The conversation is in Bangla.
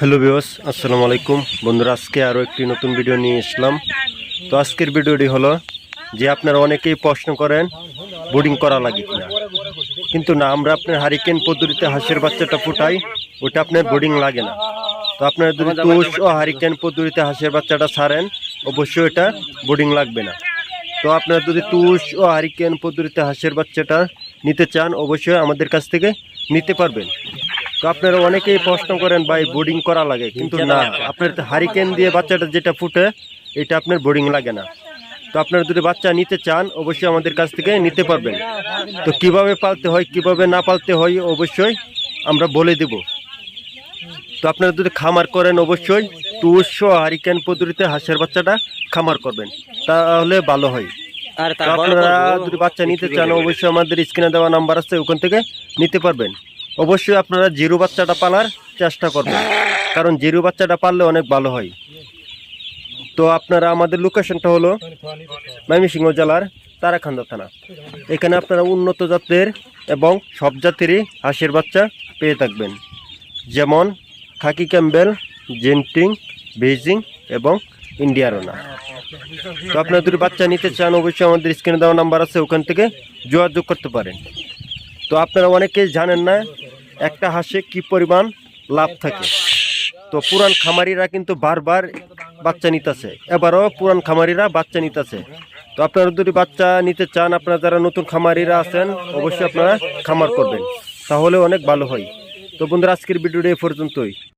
হ্যালো বিওস আসসালামু আলাইকুম। বন্ধুরা আজকে আরও একটি নতুন ভিডিও নিয়ে এসলাম। তো আজকের ভিডিওটি হলো যে আপনারা অনেকেই প্রশ্ন করেন বোর্ডিং করা লাগে কিনা। কিন্তু না আমরা আপনার হারিকেন পদ্ধতিতে হাঁসের বাচ্চাটা ফুটাই ওটা আপনার বোর্ডিং লাগে না। তো আপনারা যদি তুষ ও হারিকেন পদ্ধতিতে হাঁসের বাচ্চাটা ছাড়েন অবশ্যই এটা বোর্ডিং লাগবে না। তো আপনারা যদি তুষ ও হারিকেন পদ্ধতিতে হাঁসের বাচ্চাটা নিতে চান অবশ্যই আমাদের কাছ থেকে নিতে পারবেন। তো আপনারা অনেকেই প্রশ্ন করেন ভাই বোর্ডিং করা লাগে? কিন্তু না আপনার হারিকেন দিয়ে বাচ্চাটা যেটা ফুটে এটা আপনার বোর্ডিং লাগে না। তো আপনারা যদি বাচ্চা নিতে চান অবশ্যই আমাদের কাছ থেকে নিতে পারবেন। তো কীভাবে পালতে হয় কীভাবে না পালতে হয় অবশ্যই আমরা বলে দেব। তো আপনারা যদি খামার করেন অবশ্যই তুষো হারিকেন পদ্ধতিতে হাঁসের বাচ্চাটা খামার করবেন। তাহলে ভালো হয়। আর আপনারা যদি বাচ্চা নিতে চান অবশ্যই আমাদের স্ক্রিনে দেওয়া নাম্বার আছে ওখান থেকে নিতে পারবেন। অবশ্যই আপনারা জিরো বাচ্চাটা পালার চেষ্টা করবেন। কারণ জিরো বাচ্চাটা পাললে অনেক ভালো হয়। তো আপনারা আমাদের লোকেশনটা হলো ময়মনসিংহ জেলার তারাখান্দা থানা। এখানে আপনারা উন্নত জাতের এবং সব জাতেরই হাঁসের বাচ্চা পেয়ে থাকবেন। যেমন খাকি ক্যাম্বেল, জেন্টিং বেজিং এবং ইন্ডিয়ারোনা তো আপনারা যদি বাচ্চা নিতে চান, অবশ্যই আমাদের স্ক্রিনে দেওয়া নাম্বার আছে, ওখান থেকে যোগাযোগ করতে পারেন। তো আপনারা অনেকেই জানেন না একটা হাঁসে কি পরিমাণ লাভ থাকে? তো পুরান খামারিরা কিন্তু বারবার বাচ্চা নিতেছে। এবারও পুরান খামারিরা বাচ্চা নিতেছে। তো আপনারা যদি বাচ্চা নিতে চান, আপনারা যারা নতুন খামারিরা আছেন, অবশ্যই আপনারা খামার করবেন। তাহলে অনেক ভালো হয়। তো বন্ধুরা, আজকের ভিডিওটা এই পর্যন্তই।